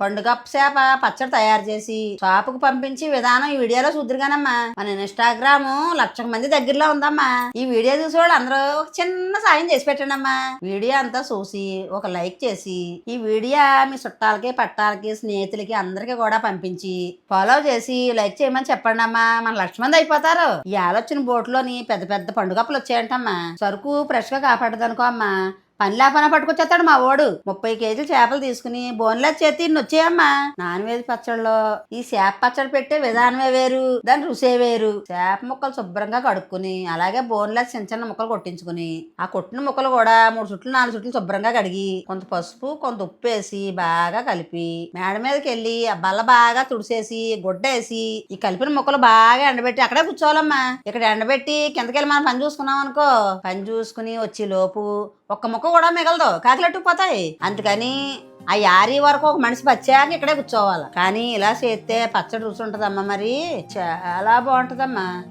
పండుగ చేప పచ్చడి తయారు చేసి షాపుకు పంపించి విధానం ఈ వీడియోలో చూద్దరుగానమ్మా. మన ఇన్స్టాగ్రామ్ లక్ష మంది దగ్గరలో ఉందమ్మా. ఈ వీడియో చూసి వాళ్ళు అందరూ ఒక చిన్న సాయం చేసి పెట్టండమ్మా. వీడియో అంతా చూసి ఒక లైక్ చేసి ఈ వీడియో మీ చుట్టాలకి పట్టాలకి స్నేహితులకి అందరికి కూడా పంపించి ఫాలో చేసి లైక్ చేయమని చెప్పండి అమ్మా మన లక్ష మంది అయిపోతారు. ఈ ఆలోచన బోట్లోని పెద్ద పెద్ద పండుగప్పులు వచ్చాయంటమ్మా. సరుకు ఫ్రెష్గా కాపాడదనుకో అమ్మా. పని లేపన పట్టుకొచ్చేస్తాడు మా ఓడు. ముప్పై కేజీలు చేపలు తీసుకుని బోన్లా చేతి వచ్చేయమ్మా. నాన్ వెజ్ పచ్చడిలో ఈ చేప పచ్చడి పెట్టే విధానమే వేరు. దాని రుసే వేరు. చేప ముక్కలు శుభ్రంగా కడుక్కుని అలాగే బోన్లా చిన్న చిన్న ముక్కలు కొట్టించుకుని ఆ కొట్టిన ముక్కలు కూడా మూడు చుట్లు నాలుగు చుట్లు శుభ్రంగా కడిగి కొంత పసుపు కొంత ఉప్పు వేసి బాగా కలిపి మేడ మీదకి వెళ్ళి ఆ బల్ల బాగా తుడిసేసి గుడ్డేసి ఈ కలిపిన ముక్కలు బాగా ఎండబెట్టి అక్కడే కూర్చోవాలమ్మా. ఇక్కడ ఎండబెట్టి కిందకెళ్ళి మనం పని చూసుకున్నాం అనుకో. పని చూసుకుని వచ్చే లోపు ఒక్క ముక్క కూడా మిగలదు. కాకిలెట్టుకుపోతాయి అందుకని ఆ యారీ వరకు ఒక మనిషి పచ్చాక ఇక్కడే కూర్చోవాలి. కానీ ఇలా చేస్తే పచ్చడి రుచి ఉంటుందమ్మా మరి. చాలా బాగుంటుందమ్మా.